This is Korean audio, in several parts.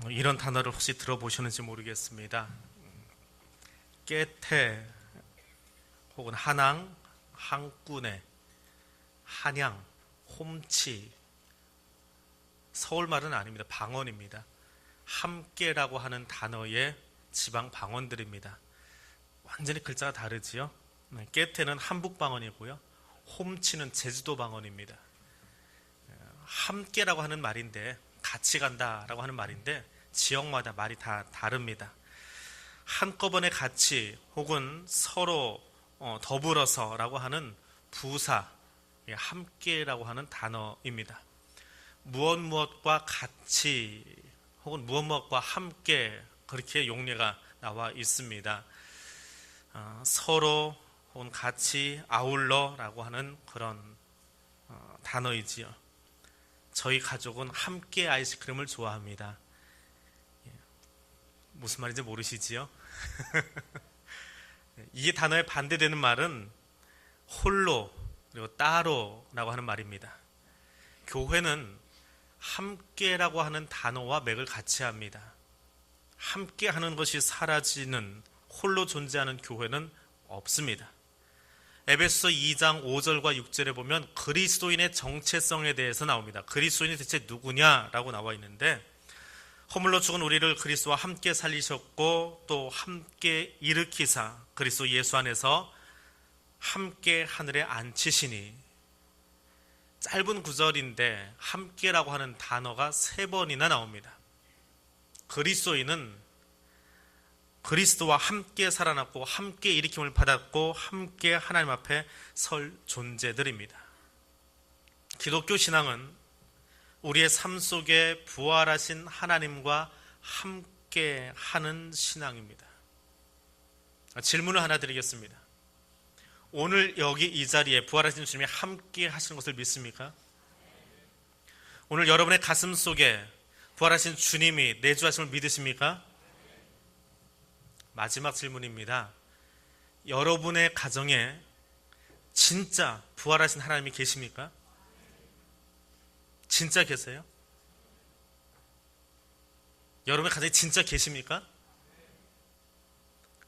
뭐 이런 단어를 혹시 들어보셨는지 모르겠습니다. 깨태 혹은 한항, 항꾼의 한양, 홈치 서울말은 아닙니다. 방언입니다. 함께라고 하는 단어의 지방 방언들입니다. 완전히 글자가 다르지요. 네, 깨태는 한북 방언이고요. 홈치는 제주도 방언입니다. 함께라고 하는 말인데 같이 간다라고 하는 말인데 지역마다 말이 다 다릅니다. 한꺼번에 같이 혹은 서로 어, 더불어서라고 하는 부사 예, 함께라고 하는 단어입니다. 무엇 무엇과 같이 혹은 무엇 무엇과 함께 그렇게 용례가 나와 있습니다. 어, 서로 혹은 같이 아울러라고 하는 그런 어, 단어이지요. 저희 가족은 함께 아이스크림을 좋아합니다. 예, 무슨 말인지 모르시지요? 이 단어에 반대되는 말은 홀로 그리고 따로라고 하는 말입니다. 교회는 함께라고 하는 단어와 맥을 같이 합니다. 함께 하는 것이 사라지는 홀로 존재하는 교회는 없습니다. 에베소 2장 5절과 6절에 보면 그리스도인의 정체성에 대해서 나옵니다. 그리스도인이 대체 누구냐라고 나와 있는데 허물로 죽은 우리를 그리스도와 함께 살리셨고 또 함께 일으키사 그리스도 예수 안에서 함께 하늘에 앉히시니 짧은 구절인데 함께라고 하는 단어가 세 번이나 나옵니다. 그리스도인은 그리스도와 함께 살아났고 함께 일으킴을 받았고 함께 하나님 앞에 설 존재들입니다. 기독교 신앙은 우리의 삶 속에 부활하신 하나님과 함께 하는 신앙입니다. 질문을 하나 드리겠습니다. 오늘 여기 이 자리에 부활하신 주님이 함께 하시는 것을 믿습니까? 오늘 여러분의 가슴 속에 부활하신 주님이 내주하심을 믿으십니까? 마지막 질문입니다. 여러분의 가정에 진짜 부활하신 하나님이 계십니까? 진짜 계세요? 여러분의 가정에 진짜 계십니까?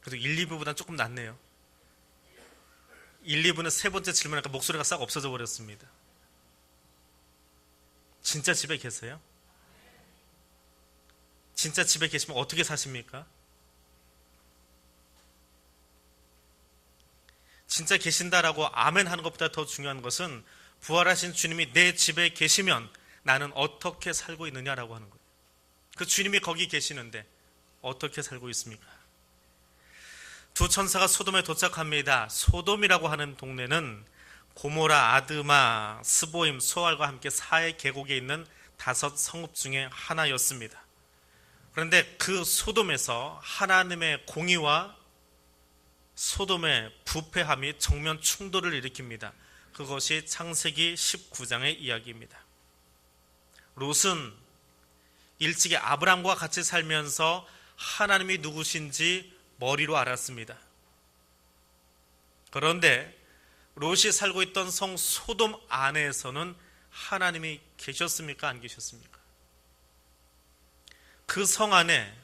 그래도 1, 2부보다 조금 낫네요. 1, 2부는 세 번째 질문하니까 목소리가 싹 없어져 버렸습니다. 진짜 집에 계세요? 진짜 집에 계시면 어떻게 사십니까? 진짜 계신다라고 아멘 하는 것보다 더 중요한 것은 부활하신 주님이 내 집에 계시면 나는 어떻게 살고 있느냐라고 하는 거예요. 그 주님이 거기 계시는데 어떻게 살고 있습니까? 두 천사가 소돔에 도착합니다. 소돔이라고 하는 동네는 고모라, 아드마, 스보임, 소알과 함께 사해 계곡에 있는 다섯 성읍 중에 하나였습니다. 그런데 그 소돔에서 하나님의 공의와 소돔의 부패함이 정면 충돌을 일으킵니다. 그것이 창세기 19장의 이야기입니다. 롯은 일찍이 아브람과 같이 살면서 하나님이 누구신지 머리로 알았습니다. 그런데 롯이 살고 있던 성 소돔 안에서는 하나님이 계셨습니까? 안 계셨습니까? 그 성 안에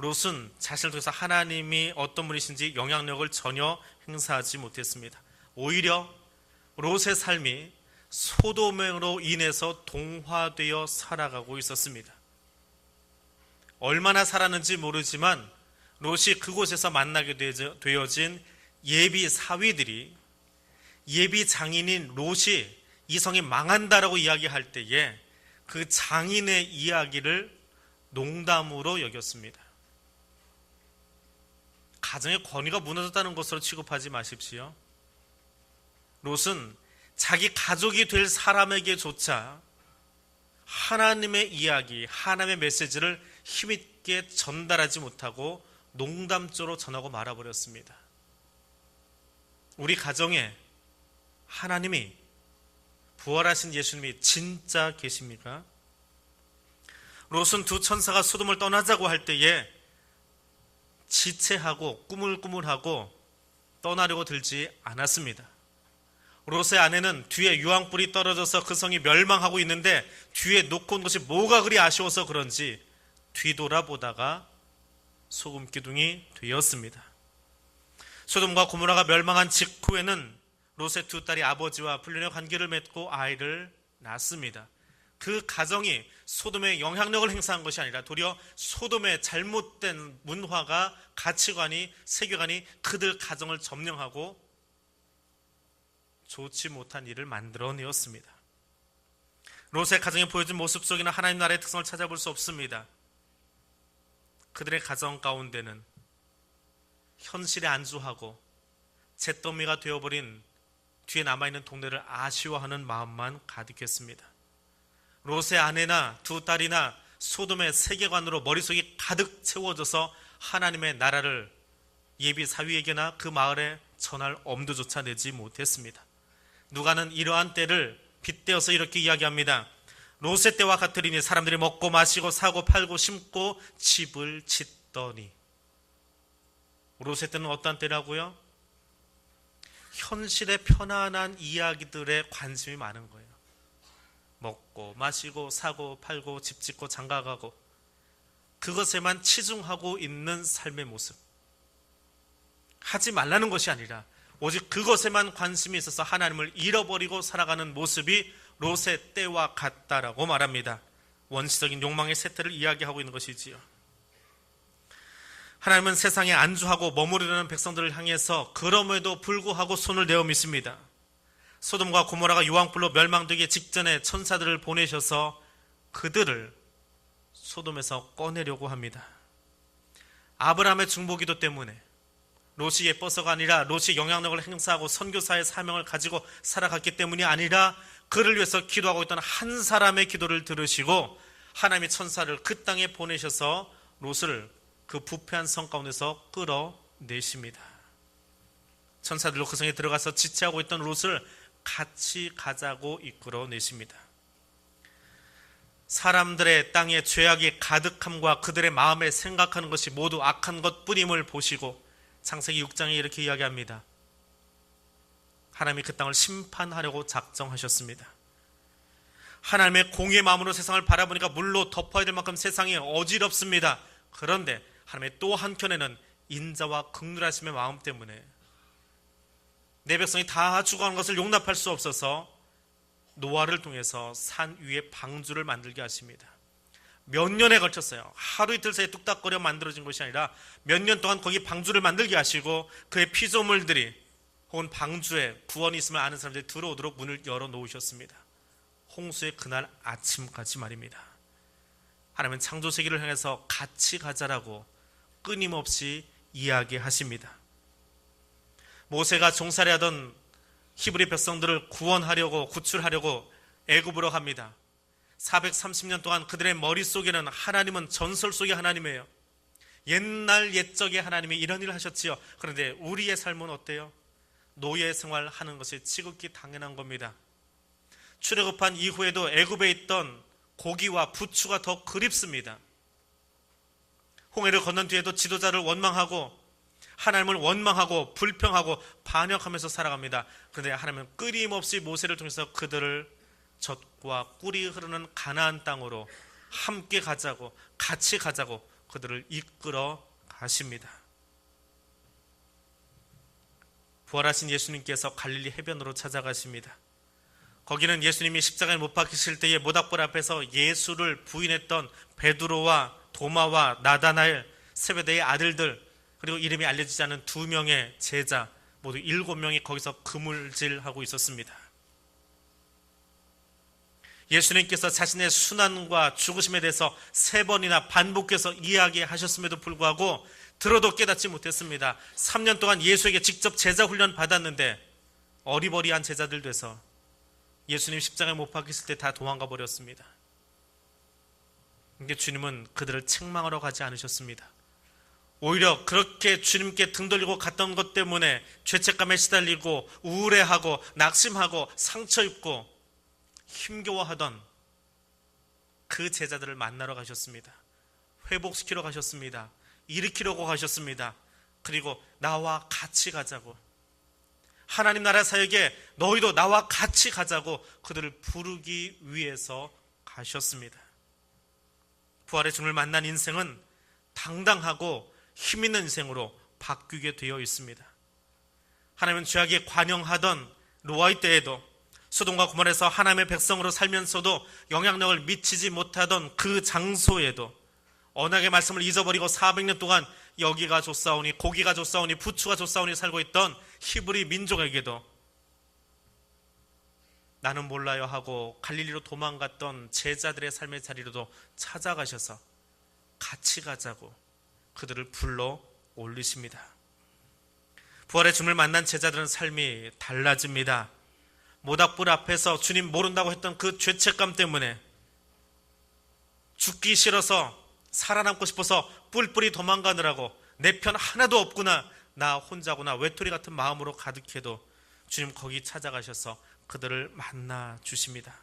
롯은 자신을 통해서 하나님이 어떤 분이신지 영향력을 전혀 행사하지 못했습니다. 오히려 롯의 삶이 소돔으로 인해서 동화되어 살아가고 있었습니다. 얼마나 살았는지 모르지만 롯이 그곳에서 만나게 되어진 예비 사위들이 예비 장인인 롯이 이 성이 망한다라고 이야기할 때에 그 장인의 이야기를 농담으로 여겼습니다. 가정의 권위가 무너졌다는 것으로 취급하지 마십시오. 롯은 자기 가족이 될 사람에게조차 하나님의 이야기, 하나님의 메시지를 힘있게 전달하지 못하고 농담조로 전하고 말아버렸습니다. 우리 가정에 하나님이 부활하신 예수님이 진짜 계십니까? 롯은 두 천사가 소돔을 떠나자고 할 때에 지체하고 꾸물꾸물하고 떠나려고 들지 않았습니다. 롯의 아내는 뒤에 유황불이 떨어져서 그 성이 멸망하고 있는데 뒤에 놓고 온 것이 뭐가 그리 아쉬워서 그런지 뒤돌아보다가 소금 기둥이 되었습니다. 소돔과 고모라가 멸망한 직후에는 롯의 두 딸이 아버지와 불륜의 관계를 맺고 아이를 낳습니다. 그 가정이 소돔의 영향력을 행사한 것이 아니라 도리어 소돔의 잘못된 문화가 가치관이 세계관이 그들 가정을 점령하고 좋지 못한 일을 만들어내었습니다. 롯의 가정이 보여준 모습 속에는 하나님 나라의 특성을 찾아볼 수 없습니다. 그들의 가정 가운데는 현실에 안주하고 잿더미가 되어버린 뒤에 남아있는 동네를 아쉬워하는 마음만 가득했습니다. 롯의 아내나 두 딸이나 소돔의 세계관으로 머릿속이 가득 채워져서 하나님의 나라를 예비 사위에게나 그 마을에 전할 엄두조차 내지 못했습니다. 누가는 이러한 때를 빗대어서 이렇게 이야기합니다. 롯의 때와 같으리니 사람들이 먹고 마시고 사고 팔고 심고 집을 짓더니 롯의 때는 어떤 때라고요? 현실의 편안한 이야기들에 관심이 많은 거예요. 먹고 마시고 사고 팔고 집 짓고 장가가고 그것에만 치중하고 있는 삶의 모습. 하지 말라는 것이 아니라 오직 그것에만 관심이 있어서 하나님을 잃어버리고 살아가는 모습이 롯의 때와 같다라고 말합니다. 원시적인 욕망의 세태를 이야기하고 있는 것이지요. 하나님은 세상에 안주하고 머무르려는 백성들을 향해서 그럼에도 불구하고 손을 내어 믿습니다. 소돔과 고모라가 유황불로 멸망되기 직전에 천사들을 보내셔서 그들을 소돔에서 꺼내려고 합니다. 아브라함의 중보기도 때문에 롯이 예뻐서가 아니라 롯이 영향력을 행사하고 선교사의 사명을 가지고 살아갔기 때문이 아니라 그를 위해서 기도하고 있던 한 사람의 기도를 들으시고 하나님의 천사를 그 땅에 보내셔서 롯을 그 부패한 성 가운데서 끌어내십니다. 천사들로 그 성에 들어가서 지체하고 있던 롯을 같이 가자고 이끌어내십니다. 사람들의 땅에 죄악이 가득함과 그들의 마음에 생각하는 것이 모두 악한 것 뿐임을 보시고 창세기 6장에 이렇게 이야기합니다. 하나님이 그 땅을 심판하려고 작정하셨습니다. 하나님의 공의 마음으로 세상을 바라보니까 물로 덮어야 될 만큼 세상이 어지럽습니다. 그런데 하나님의 또 한켠에는 인자와 극률하심의 마음 때문에 내 백성이 다 죽어가는 것을 용납할 수 없어서 노아를 통해서 산 위에 방주를 만들게 하십니다. 몇 년에 걸쳤어요. 하루 이틀 사이에 뚝딱거려 만들어진 것이 아니라 몇 년 동안 거기 방주를 만들게 하시고 그의 피조물들이 혹은 방주에 구원이 있음을 아는 사람들이 들어오도록 문을 열어 놓으셨습니다. 홍수의 그날 아침까지 말입니다. 하나님은 창조 세계를 향해서 같이 가자라고 끊임없이 이야기하십니다. 모세가 종살이 하던 히브리 백성들을 구원하려고 구출하려고 애굽으로 갑니다. 430년 동안 그들의 머릿속에는 하나님은 전설 속의 하나님이에요. 옛날 옛적의 하나님이 이런 일을 하셨지요. 그런데 우리의 삶은 어때요? 노예 생활하는 것이 지극히 당연한 겁니다. 출애굽한 이후에도 애굽에 있던 고기와 부추가 더 그립습니다. 홍해를 건넌 뒤에도 지도자를 원망하고 하나님을 원망하고 불평하고 반역하면서 살아갑니다. 그런데 하나님은 끊임없이 모세를 통해서 그들을 젖과 꿀이 흐르는 가나안 땅으로 함께 가자고 같이 가자고 그들을 이끌어 가십니다. 부활하신 예수님께서 갈릴리 해변으로 찾아가십니다. 거기는 예수님이 십자가에 못 박히실 때에 모닥불 앞에서 예수를 부인했던 베드로와 도마와 나다나엘 세베대의 아들들 그리고 이름이 알려지지 않은 두 명의 제자 모두 일곱 명이 거기서 그물질하고 있었습니다. 예수님께서 자신의 순환과 죽으심에 대해서 세 번이나 반복해서 이야기하셨음에도 불구하고 들어도 깨닫지 못했습니다. 3년 동안 예수에게 직접 제자 훈련 받았는데 어리버리한 제자들 돼서 예수님 십자가에 못 박혔을 때 다 도망가 버렸습니다. 근데 주님은 그들을 책망하러 가지 않으셨습니다. 오히려 그렇게 주님께 등 돌리고 갔던 것 때문에 죄책감에 시달리고 우울해하고 낙심하고 상처 입고 힘겨워하던 그 제자들을 만나러 가셨습니다. 회복시키러 가셨습니다. 일으키려고 가셨습니다. 그리고 나와 같이 가자고. 하나님 나라 사역에 너희도 나와 같이 가자고 그들을 부르기 위해서 가셨습니다. 부활의 주님을 만난 인생은 당당하고 힘 있는 인생으로 바뀌게 되어 있습니다. 하나님은 죄악에 관영하던 노아의 때에도 소돔과 고모라에서 하나님의 백성으로 살면서도 영향력을 미치지 못하던 그 장소에도 언약의 말씀을 잊어버리고 400년 동안 여기가 좋사오니 고기가 좋사오니 부추가 좋사오니 살고 있던 히브리 민족에게도 나는 몰라요 하고 갈릴리로 도망갔던 제자들의 삶의 자리로도 찾아가셔서 같이 가자고 그들을 불러 올리십니다. 부활의 주님을 만난 제자들은 삶이 달라집니다. 모닥불 앞에서 주님 모른다고 했던 그 죄책감 때문에 죽기 싫어서 살아남고 싶어서 뿔뿔이 도망가느라고 내 편 하나도 없구나 나 혼자구나 외톨이 같은 마음으로 가득해도 주님 거기 찾아가셔서 그들을 만나 주십니다.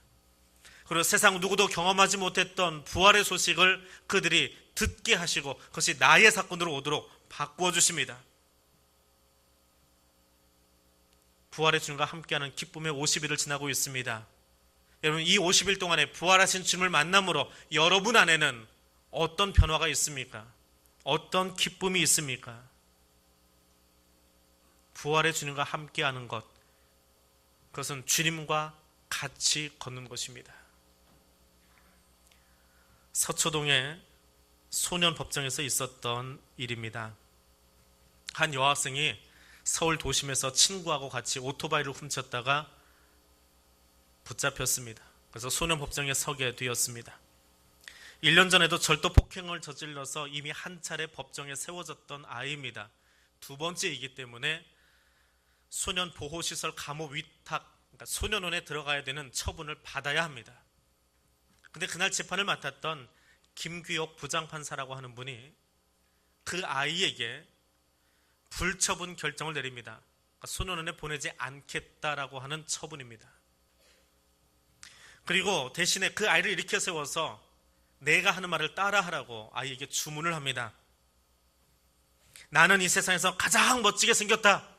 그리고 세상 누구도 경험하지 못했던 부활의 소식을 그들이 듣게 하시고 그것이 나의 사건으로 오도록 바꾸어 주십니다. 부활의 주님과 함께하는 기쁨의 50일을 지나고 있습니다. 여러분 이 50일 동안에 부활하신 주님을 만남으로 여러분 안에는 어떤 변화가 있습니까? 어떤 기쁨이 있습니까? 부활의 주님과 함께하는 것 그것은 주님과 같이 걷는 것입니다. 서초동의 소년 법정에서 있었던 일입니다. 한 여학생이 서울 도심에서 친구하고 같이 오토바이를 훔쳤다가 붙잡혔습니다. 그래서 소년 법정에 서게 되었습니다. 1년 전에도 절도 폭행을 저질러서 이미 한 차례 법정에 세워졌던 아이입니다. 두 번째이기 때문에 소년 보호시설 감호 위탁, 그러니까 소년원에 들어가야 되는 처분을 받아야 합니다. 근데 그날 재판을 맡았던 김규혁 부장판사라고 하는 분이 그 아이에게 불처분 결정을 내립니다. 그러니까 소년원에 보내지 않겠다라고 하는 처분입니다. 그리고 대신에 그 아이를 일으켜 세워서 내가 하는 말을 따라하라고 아이에게 주문을 합니다. 나는 이 세상에서 가장 멋지게 생겼다.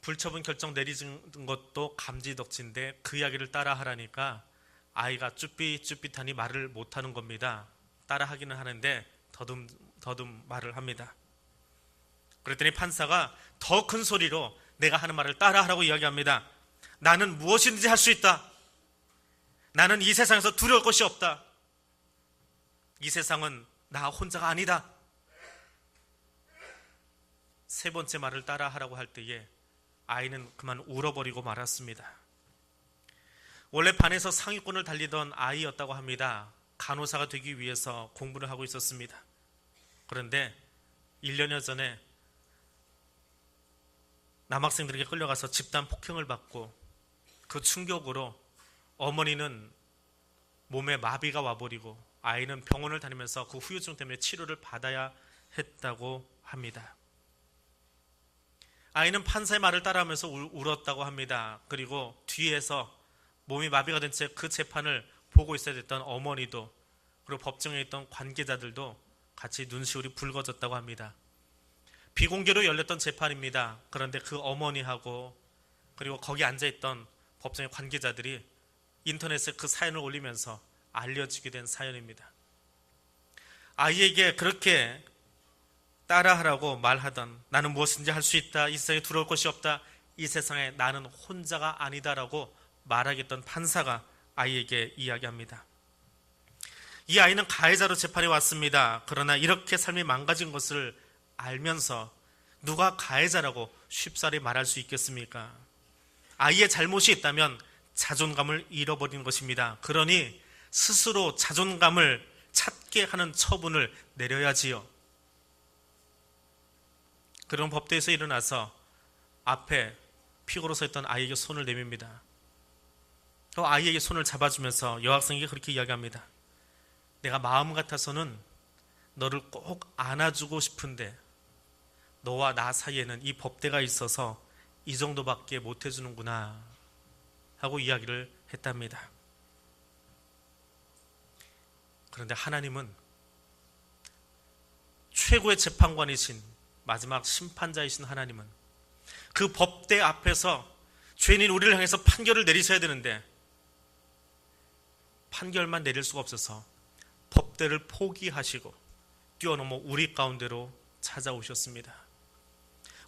불처분 결정 내리는 것도 감지덕지인데 그 이야기를 따라하라니까 아이가 쭈삣쭈삣하니 말을 못하는 겁니다. 따라하기는 하는데 더듬 더듬 말을 합니다. 그랬더니 판사가 더 큰 소리로 내가 하는 말을 따라하라고 이야기합니다. 나는 무엇이든지 할 수 있다. 나는 이 세상에서 두려울 것이 없다. 이 세상은 나 혼자가 아니다. 세 번째 말을 따라하라고 할 때에 아이는 그만 울어버리고 말았습니다. 원래 반에서 상위권을 달리던 아이였다고 합니다. 간호사가 되기 위해서 공부를 하고 있었습니다. 그런데 1년여 전에 남학생들에게 끌려가서 집단 폭행을 받고 그 충격으로 어머니는 몸에 마비가 와버리고 아이는 병원을 다니면서 그 후유증 때문에 치료를 받아야 했다고 합니다. 아이는 판사의 말을 따라하면서 울었다고 합니다. 그리고 뒤에서 몸이 마비가 된 채 그 재판을 보고 있어야 됐던 어머니도 그리고 법정에 있던 관계자들도 같이 눈시울이 붉어졌다고 합니다. 비공개로 열렸던 재판입니다. 그런데 그 어머니하고 그리고 거기 앉아 있던 법정의 관계자들이 인터넷에 그 사연을 올리면서 알려지게 된 사연입니다. 아이에게 그렇게 따라하라고 말하던 나는 무엇인지 할 수 있다. 이 세상에 두려울 것이 없다. 이 세상에 나는 혼자가 아니다라고 말하겠던 판사가 아이에게 이야기합니다. 이 아이는 가해자로 재판에 왔습니다. 그러나 이렇게 삶이 망가진 것을 알면서 누가 가해자라고 쉽사리 말할 수 있겠습니까? 아이의 잘못이 있다면 자존감을 잃어버린 것입니다. 그러니 스스로 자존감을 찾게 하는 처분을 내려야지요. 그런 법대에서 일어나서 앞에 피고로 서 있던 아이에게 손을 내밉니다. 그 아이에게 손을 잡아주면서 여학생에게 그렇게 이야기합니다. 내가 마음 같아서는 너를 꼭 안아주고 싶은데 너와 나 사이에는 이 법대가 있어서 이 정도밖에 못 해주는구나 하고 이야기를 했답니다. 그런데 하나님은 최고의 재판관이신 마지막 심판자이신 하나님은 그 법대 앞에서 죄인인 우리를 향해서 판결을 내리셔야 되는데 판결만 내릴 수가 없어서 법대를 포기하시고 뛰어넘어 우리 가운데로 찾아오셨습니다.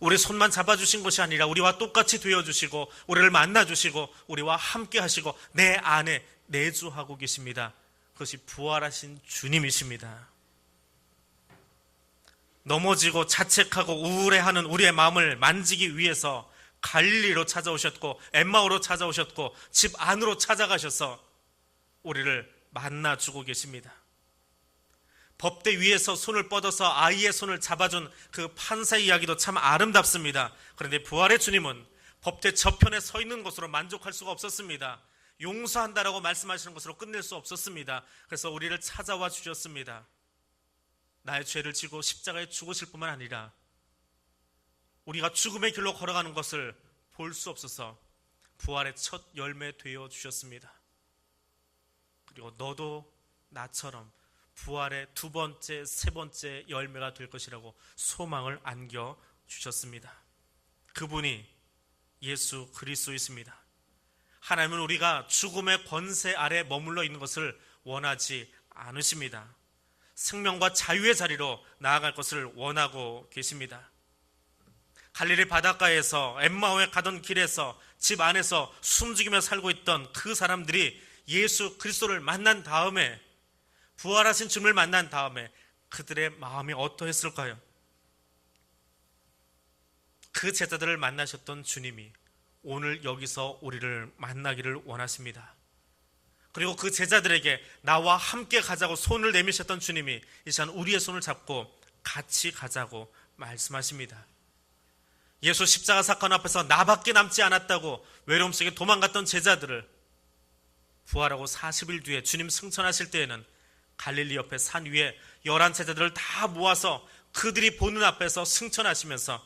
우리 손만 잡아주신 것이 아니라 우리와 똑같이 되어주시고 우리를 만나주시고 우리와 함께 하시고 내 안에 내주하고 계십니다. 그것이 부활하신 주님이십니다. 넘어지고 자책하고 우울해하는 우리의 마음을 만지기 위해서 갈릴리로 찾아오셨고 엠마오로 찾아오셨고 집 안으로 찾아가셔서 우리를 만나 주고 계십니다. 법대 위에서 손을 뻗어서 아이의 손을 잡아준 그 판사 이야기도 참 아름답습니다. 그런데 부활의 주님은 법대 저편에 서 있는 것으로 만족할 수가 없었습니다. 용서한다라고 말씀하시는 것으로 끝낼 수 없었습니다. 그래서 우리를 찾아와 주셨습니다. 나의 죄를 지고 십자가에 죽으실 뿐만 아니라 우리가 죽음의 길로 걸어가는 것을 볼 수 없어서 부활의 첫 열매 되어 주셨습니다. 그리고 너도 나처럼 부활의 두 번째, 세 번째 열매가 될 것이라고 소망을 안겨 주셨습니다. 그분이 예수 그리스도이십니다. 하나님은 우리가 죽음의 권세 아래 머물러 있는 것을 원하지 않으십니다. 생명과 자유의 자리로 나아갈 것을 원하고 계십니다. 갈릴리 바닷가에서 엠마오에 가던 길에서 집 안에서 숨죽이며 살고 있던 그 사람들이 예수 그리스도를 만난 다음에 부활하신 주님을 만난 다음에 그들의 마음이 어떠했을까요? 그 제자들을 만나셨던 주님이 오늘 여기서 우리를 만나기를 원하십니다. 그리고 그 제자들에게 나와 함께 가자고 손을 내미셨던 주님이 이 시간 우리의 손을 잡고 같이 가자고 말씀하십니다. 예수 십자가 사건 앞에서 나밖에 남지 않았다고 외로움 속에 도망갔던 제자들을 부활하고 40일 뒤에 주님 승천하실 때에는 갈릴리 옆에 산 위에 열한 제자들을 다 모아서 그들이 보는 앞에서 승천하시면서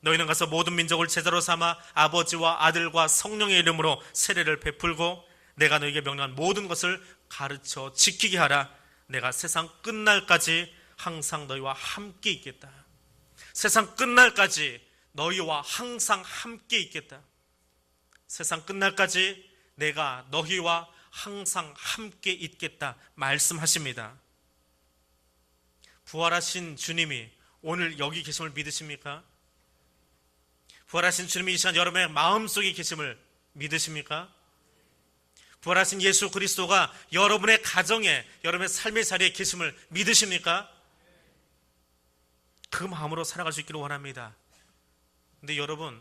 너희는 가서 모든 민족을 제자로 삼아 아버지와 아들과 성령의 이름으로 세례를 베풀고 내가 너에게 명령한 모든 것을 가르쳐 지키게 하라. 내가 세상 끝날까지 항상 너희와 함께 있겠다. 세상 끝날까지 너희와 항상 함께 있겠다. 세상 끝날까지 내가 너희와 항상 함께 있겠다 말씀하십니다. 부활하신 주님이 오늘 여기 계심을 믿으십니까? 부활하신 주님이 이 시간 여러분의 마음속에 계심을 믿으십니까? 부활하신 예수 그리스도가 여러분의 가정에, 여러분의 삶의 자리에 계심을 믿으십니까? 그 마음으로 살아갈 수 있기를 원합니다. 근데 여러분,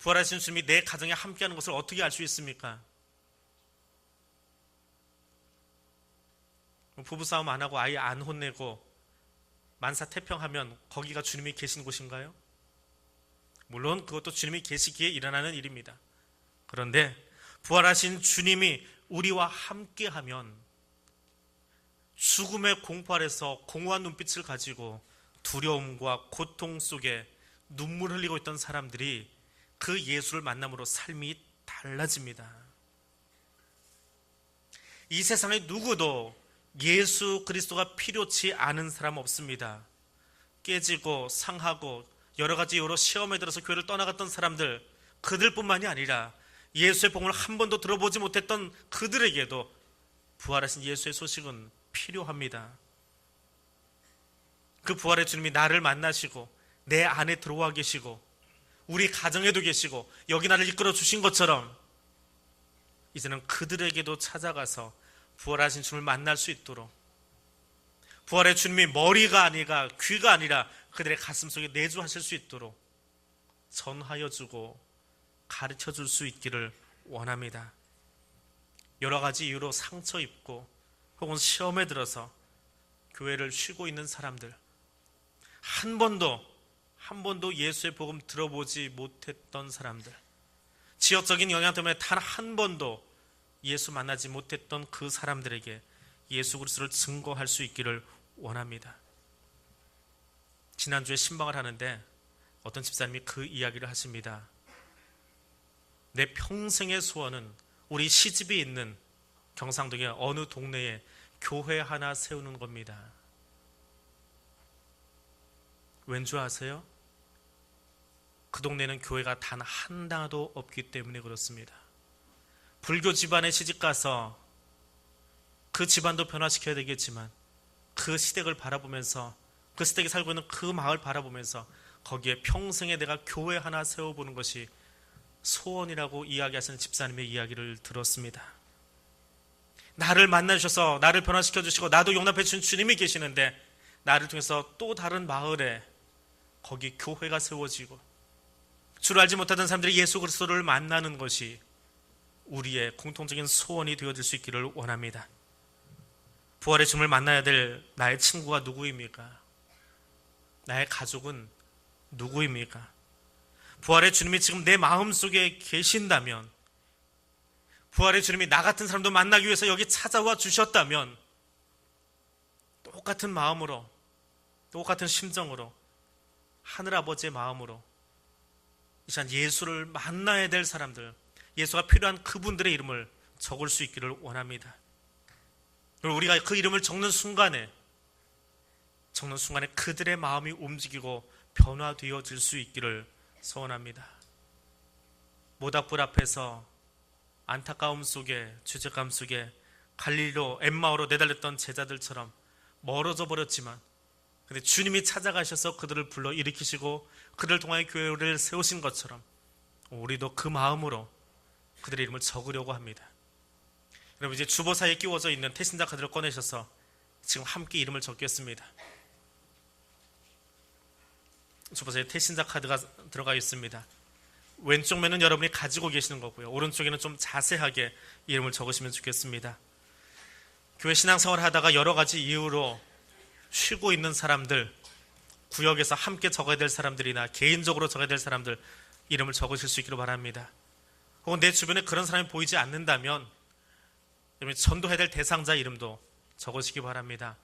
부활하신 주님이 내 가정에 함께하는 것을 어떻게 알 수 있습니까? 부부싸움 안 하고 아예 안 혼내고 만사태평하면 거기가 주님이 계신 곳인가요? 물론 그것도 주님이 계시기에 일어나는 일입니다. 그런데 부활하신 주님이 우리와 함께하면 죽음의 공포 아래서 공허한 눈빛을 가지고 두려움과 고통 속에 눈물 흘리고 있던 사람들이 그 예수를 만남으로 삶이 달라집니다. 이 세상에 누구도 예수 그리스도가 필요치 않은 사람 없습니다. 깨지고 상하고 여러 가지 여러 시험에 들어서 교회를 떠나갔던 사람들 그들뿐만이 아니라 예수의 복음을 한 번도 들어보지 못했던 그들에게도 부활하신 예수의 소식은 필요합니다. 그 부활의 주님이 나를 만나시고 내 안에 들어와 계시고 우리 가정에도 계시고 여기 나를 이끌어 주신 것처럼 이제는 그들에게도 찾아가서 부활하신 주님을 만날 수 있도록 부활의 주님이 머리가 아니라 귀가 아니라 그들의 가슴 속에 내주하실 수 있도록 전하여 주고 가르쳐 줄 수 있기를 원합니다. 여러 가지 이유로 상처 입고 혹은 시험에 들어서 교회를 쉬고 있는 사람들 한 번도 한 번도 예수의 복음 들어보지 못했던 사람들 지역적인 영향 때문에 단 한 번도 예수 만나지 못했던 그 사람들에게 예수 그리스도를 증거할 수 있기를 원합니다. 지난주에 신방을 하는데 어떤 집사님이 그 이야기를 하십니다. 내 평생의 소원은 우리 시집이 있는 경상도의 어느 동네에 교회 하나 세우는 겁니다. 왠줄 아세요? 그 동네는 교회가 단 하나도 없기 때문에 그렇습니다. 불교 집안에 시집 가서 그 집안도 변화시켜야 되겠지만 그 시댁을 바라보면서 그 시댁에 살고 있는 그 마을 바라보면서 거기에 평생에 내가 교회 하나 세워보는 것이 소원이라고 이야기하시는 집사님의 이야기를 들었습니다. 나를 만나주셔서 나를 변화시켜 주시고 나도 용납해 주신 주님이 계시는데 나를 통해서 또 다른 마을에 거기 교회가 세워지고 주를 알지 못하던 사람들이 예수 그리스도를 만나는 것이 우리의 공통적인 소원이 되어질 수 있기를 원합니다. 부활의 주님을 만나야 될 나의 친구가 누구입니까? 나의 가족은 누구입니까? 부활의 주님이 지금 내 마음 속에 계신다면, 부활의 주님이 나 같은 사람도 만나기 위해서 여기 찾아와 주셨다면, 똑같은 마음으로, 똑같은 심정으로, 하늘아버지의 마음으로, 이 시간 예수를 만나야 될 사람들, 예수가 필요한 그분들의 이름을 적을 수 있기를 원합니다. 그리고 우리가 그 이름을 적는 순간에, 적는 순간에 그들의 마음이 움직이고 변화되어질 수 있기를 소원합니다. 모닥불 앞에서 안타까움 속에 죄책감 속에 갈릴리로 엠마오로 내달렸던 제자들처럼 멀어져 버렸지만 근데 주님이 찾아가셔서 그들을 불러 일으키시고 그들을 통하여 교회를 세우신 것처럼 우리도 그 마음으로 그들의 이름을 적으려고 합니다. 여러분 이제 주보 사이에 끼워져 있는 태신자 카드를 꺼내셔서 지금 함께 이름을 적겠습니다. 주보사에 태신자 카드가 들어가 있습니다. 왼쪽 면은 여러분이 가지고 계시는 거고요. 오른쪽에는 좀 자세하게 이름을 적으시면 좋겠습니다. 교회 신앙생활 하다가 여러 가지 이유로 쉬고 있는 사람들, 구역에서 함께 적어야 될 사람들이나 개인적으로 적어야 될 사람들 이름을 적으실 수 있기를 바랍니다. 혹은 내 주변에 그런 사람이 보이지 않는다면 전도해야 될 대상자 이름도 적으시기 바랍니다.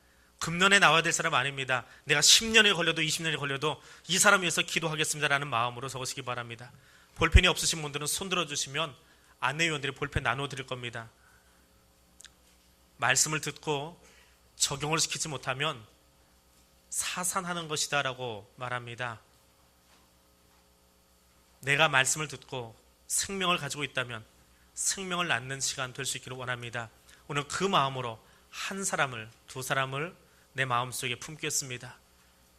금년에 나와야 될 사람 아닙니다. 내가 10년에 걸려도 20년에 걸려도 이 사람 위해서 기도하겠습니다라는 마음으로 적으시기 바랍니다. 볼펜이 없으신 분들은 손 들어주시면 안내위원들이 볼펜 나눠 드릴 겁니다. 말씀을 듣고 적용을 시키지 못하면 사산하는 것이다 라고 말합니다. 내가 말씀을 듣고 생명을 가지고 있다면 생명을 낳는 시간 될 수 있기를 원합니다. 오늘 그 마음으로 한 사람을, 두 사람을 내 마음속에 품겠습니다.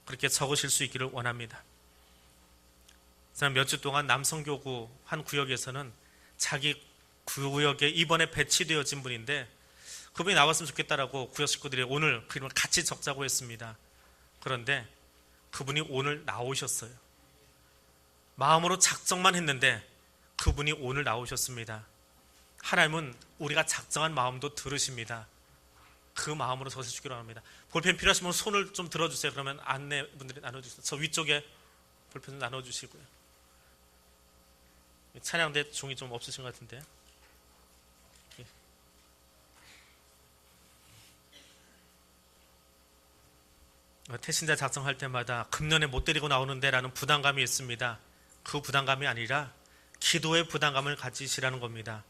그렇게 적으실 수 있기를 원합니다. 몇주 동안 남성교구 한 구역에서는 자기 구역에 이번에 배치되어진 분인데 그분이 나왔으면 좋겠다라고 구역 식구들이 오늘 그 이름을 같이 적자고 했습니다. 그런데 그분이 오늘 나오셨어요. 마음으로 작정만 했는데 그분이 오늘 나오셨습니다. 하나님은 우리가 작정한 마음도 들으십니다. 그 마음으로 적으 주기로 합니다. 볼펜 필요하시면 손을 좀 들어주세요. 그러면 안내 분들이 나눠주세요. 저 위쪽에 볼펜 좀 나눠주시고요. 찬양대 종이 좀 없으신 것 같은데. 태신자 작성할 때마다 금년에 못 데리고 나오는데라는 부담감이 있습니다. 그 부담감이 아니라 기도의 부담감을 가지시라는 겁니다.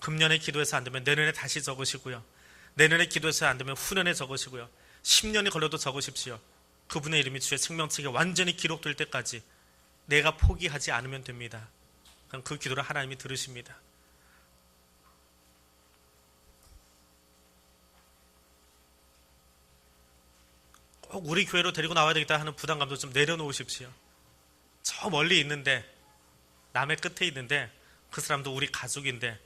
금년에 기도해서 안 되면 내년에 다시 적으시고요. 내년에 기도해서 안 되면 후년에 적으시고요. 10년이 걸려도 적으십시오. 그분의 이름이 주의 생명책에 완전히 기록될 때까지 내가 포기하지 않으면 됩니다. 그럼 그 기도를 하나님이 들으십니다. 꼭 우리 교회로 데리고 나와야 되겠다 하는 부담감도 좀 내려놓으십시오. 저 멀리 있는데 남의 끝에 있는데 그 사람도 우리 가족인데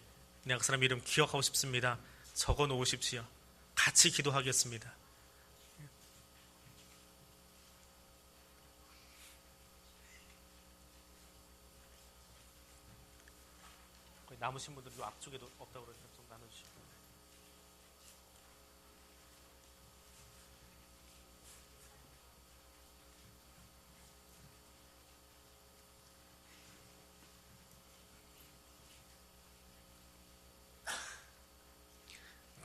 내가 그 사람 이름 기억하고 싶습니다. 적어 놓으십시오. 같이 기도하겠습니다. 남으신 분들 이 앞쪽에도 없다고 그러니까 좀 나눠주시고.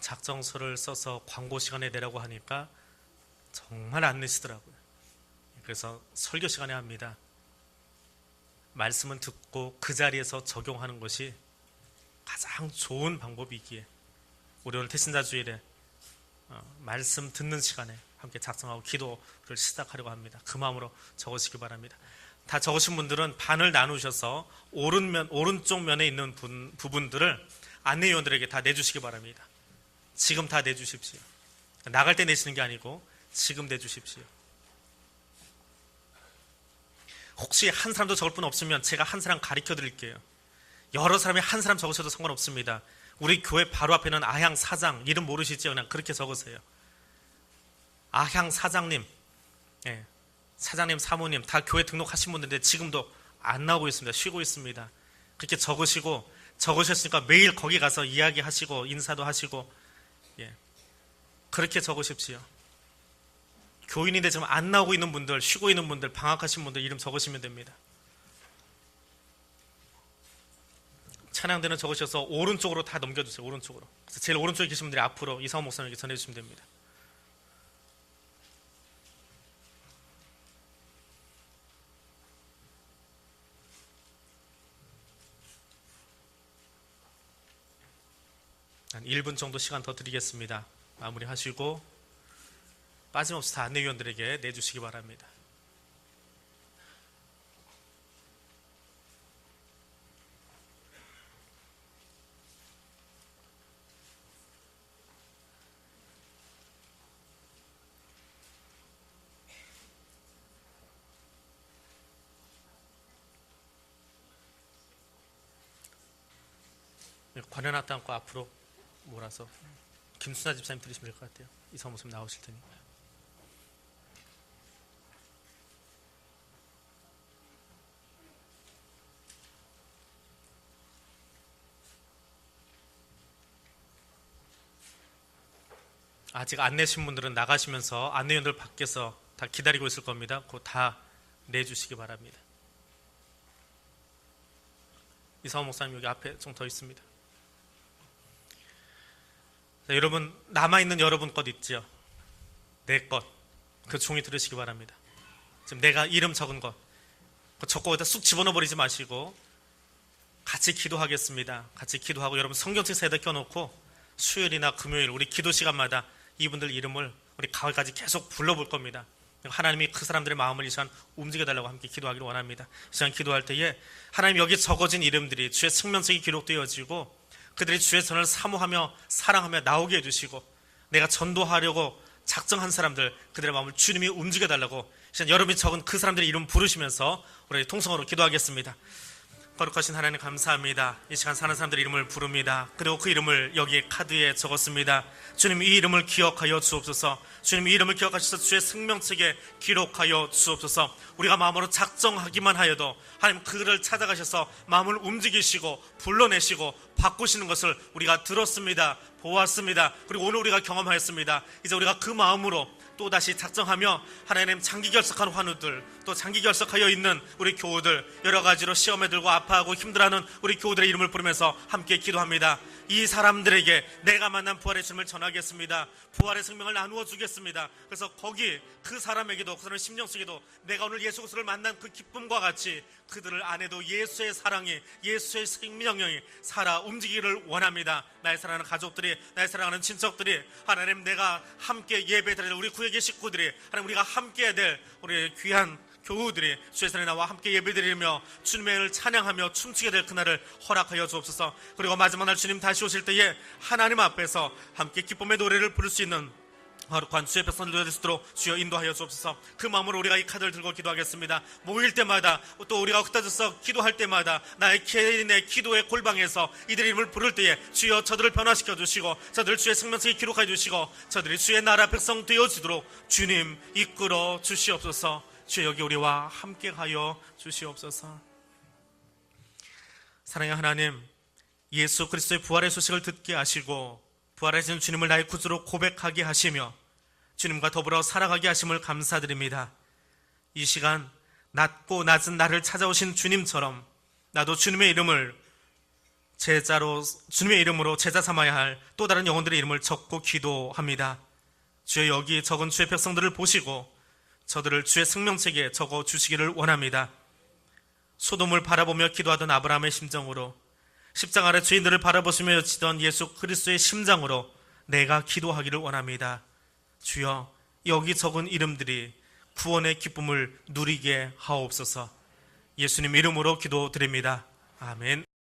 작성서를 써서 광고 시간에 내라고 하니까 정말 안 내시더라고요. 그래서 설교 시간에 합니다. 말씀은 듣고 그 자리에서 적용하는 것이 가장 좋은 방법이기에 우리 오늘 태신자 주일에 어, 말씀 듣는 시간에 함께 작성하고 기도를 시작하려고 합니다. 그 마음으로 적으시기 바랍니다. 다 적으신 분들은 반을 나누셔서 오른면 오른쪽 면에 있는 분, 부분들을 안내위원들에게 다 내주시기 바랍니다. 지금 다 내주십시오. 나갈 때 내시는 게 아니고 지금 내주십시오. 혹시 한 사람도 적을 분 없으면 제가 한 사람 가르쳐 드릴게요. 여러 사람이 한 사람 적으셔도 상관없습니다. 우리 교회 바로 앞에는 아향 사장 이름 모르시죠? 그냥 그렇게 적으세요. 아향 사장님, 예, 사장님, 사모님 다 교회 등록하신 분들인데 지금도 안 나오고 있습니다. 쉬고 있습니다. 그렇게 적으시고 적으셨으니까 매일 거기 가서 이야기하시고 인사도 하시고 예, 그렇게 적으십시오. 교인인데 지금 안 나오고 있는 분들, 쉬고 있는 분들, 방학하신 분들 이름 적으시면 됩니다. 찬양대는 적으셔서 오른쪽으로 다 넘겨주세요. 오른쪽으로. 그래서 제일 오른쪽에 계신 분들이 앞으로 이상호 목사님에게 전해주시면 됩니다. 한 1분 정도 시간 더 드리겠습니다. 마무리하시고 빠짐없이 다 안내위원들에게 내주시기 바랍니다. 관현악도 않고 앞으로 몰아서 김수나 집사님 들으시면 될 것 같아요. 이사 모습 나오실 테니. 아직 안 내신 분들은 나가시면서 안내원들 밖에서 다 기다리고 있을 겁니다. 곧다 내주시기 바랍니다. 이사호 목사님 여기 앞에 좀 더 있습니다. 자, 여러분 남아 있는 여러분 것 있지요. 내 것. 그 종이 들으시기 바랍니다. 지금 내가 이름 적은 것. 그 적고 거기다 쑥 집어넣어 버리지 마시고 같이 기도하겠습니다. 같이 기도하고 여러분 성경책 사이다 껴놓고 수요일이나 금요일 우리 기도 시간마다 이분들 이름을 우리 가을까지 계속 불러볼 겁니다. 하나님이 그 사람들의 마음을 이 시간 움직여달라고 함께 기도하기를 원합니다. 이 시간 기도할 때에 하나님 여기 적어진 이름들이 주의 생명책이 기록되어지고 그들이 주의 선을 사모하며 사랑하며 나오게 해주시고 내가 전도하려고 작정한 사람들 그들의 마음을 주님이 움직여달라고 여러분이 적은 그 사람들의 이름 부르시면서 우리 통성으로 기도하겠습니다. 거룩하신 하나님 감사합니다. 이 시간 사는 사람들 이름을 부릅니다. 그리고 그 이름을 여기 카드에 적었습니다. 주님 이 이름을 기억하여 주옵소서. 주님 이 이름을 기억하셔서 주의 생명책에 기록하여 주옵소서. 우리가 마음으로 작정하기만 하여도 하나님 그를 찾아가셔서 마음을 움직이시고 불러내시고 바꾸시는 것을 우리가 들었습니다. 보았습니다. 그리고 오늘 우리가 경험하였습니다. 이제 우리가 그 마음으로 또 다시 작정하며 하나님 장기 결석한 환우들 또 장기 결석하여 있는 우리 교우들 여러 가지로 시험에 들고 아파하고 힘들어하는 우리 교우들의 이름을 부르면서 함께 기도합니다. 이 사람들에게 내가 만난 부활의 주님을 전하겠습니다. 부활의 생명을 나누어 주겠습니다. 그래서 거기 그 사람에게도 그 사람의 심령 속에도 내가 오늘 예수 그리스도를 만난 그 기쁨과 같이 그들을 안에도 예수의 사랑이 예수의 생명력이 살아 움직이기를 원합니다. 나의 사랑하는 가족들이 나의 사랑하는 친척들이 하나님 내가 함께 예배드릴 우리 구역의 식구들이 하나님 우리가 함께 될 우리 귀한 교우들이 주의 산에 나와 함께 예배드리며 주님의 은혜를 찬양하며 춤추게 될 그날을 허락하여 주옵소서. 그리고 마지막 날 주님 다시 오실 때에 하나님 앞에서 함께 기쁨의 노래를 부를 수 있는 거룩한 주의 백성들 되을 수 있도록 주여 인도하여 주옵소서. 그 마음으로 우리가 이 카드를 들고 기도하겠습니다. 모일 때마다 또 우리가 흩어져서 기도할 때마다 나의 개인의 기도의 골방에서 이들의 이름을 부를 때에 주여 저들을 변화시켜 주시고 저들 주의 생명책에 기록하여 주시고 저들이 주의 나라 백성 되어지도록 주님 이끌어 주시옵소서. 주여 여기 우리와 함께 하여 주시옵소서. 사랑의 하나님 예수 그리스도의 부활의 소식을 듣게 하시고 부활하신 주님을 나의 구주로 고백하게 하시며 주님과 더불어 살아가게 하심을 감사드립니다. 이 시간 낮고 낮은 나를 찾아오신 주님처럼 나도 주님의 이름을 제자로 주님의 이름으로 제자 삼아야 할 또 다른 영혼들의 이름을 적고 기도합니다. 주의 여기 적은 주의 백성들을 보시고 저들을 주의 생명책에 적어 주시기를 원합니다. 소돔을 바라보며 기도하던 아브라함의 심정으로 십장 아래 주인들을 바라보시며 여치던 예수 그리스도의 심장으로 내가 기도하기를 원합니다. 주여 여기 적은 이름들이 구원의 기쁨을 누리게 하옵소서. 예수님 이름으로 기도드립니다. 아멘.